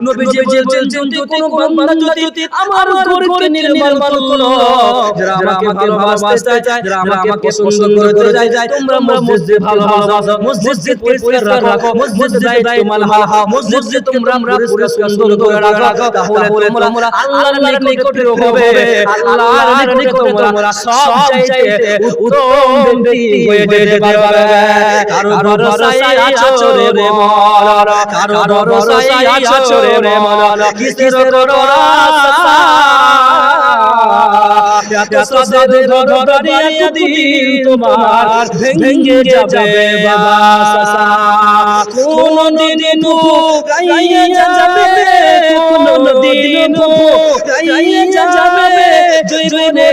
নবীজি বলছেন যদি কোনো বান্দা যদি আমার ঘরকে নির্মল করল যারা আমাকে ভালোবাসতে চায় যারা আমাকে পছন্দ করতে যায় যায় তোমরা মসজিদে ভালোবাসো মসজিদ পরিষ্কার রাখো মসজিদে দায়িত্ব মাল হাও মসজিদে তোমরা আমরা পুরো সুন্দর করে রাখো তাহলে তোমরা আল্লাহর নিকটে হবে আল্লাহর নিকটে তোমরা সব চাইতে উত্তম ব্যক্তি হয়ে যেতে পারবে কারও ভরসায় আছো রে মন কারও ভরসায় আছো রে মন কিসের করো আশা সাদের ঘড়িয়ে দিন তোমার। ভেঙে যাবে যাবে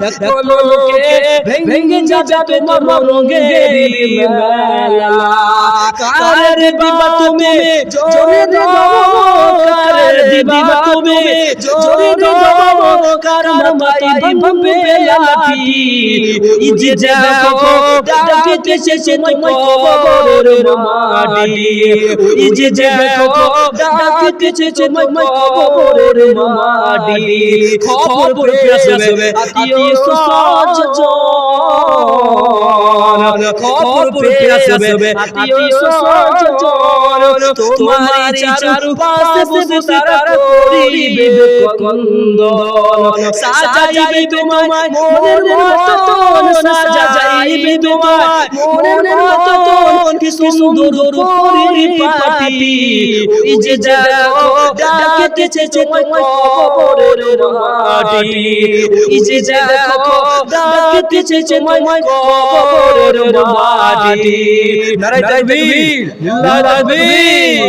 বেলা এখন লোকে ভেঙে যাবে তোমার রঙের মেলা কার দিবা তুমি? জোরে কার দিবা তুমি জোরে দেবো কার মাথায় ভাববে লাঠি এই যে দেখো ডাকিতেছে তোমায় কবরের মাটি। এই যে দেখো ডাকিতেছে তোমায় কবরের মাটি। খবর পড়ে আসবে আত্মীয় সজ্জন খবর পড়ে আসবে আত্মীয় সজ্জন তোমার চারু পাশে বসে তারা করিবে কন্দন সাজাইবে তোমার মনের মতন। সাজাইবে তোমার মনের মতন। কি সুন্দর পরিপাটি ওই যে দেখো ডাকিতেছে তোমার কবরের মাটি। ওই যে দেখো ডাকিতেছে তোমার কবরের মাটি। নারায় তাকবীর নারায় তাকবীর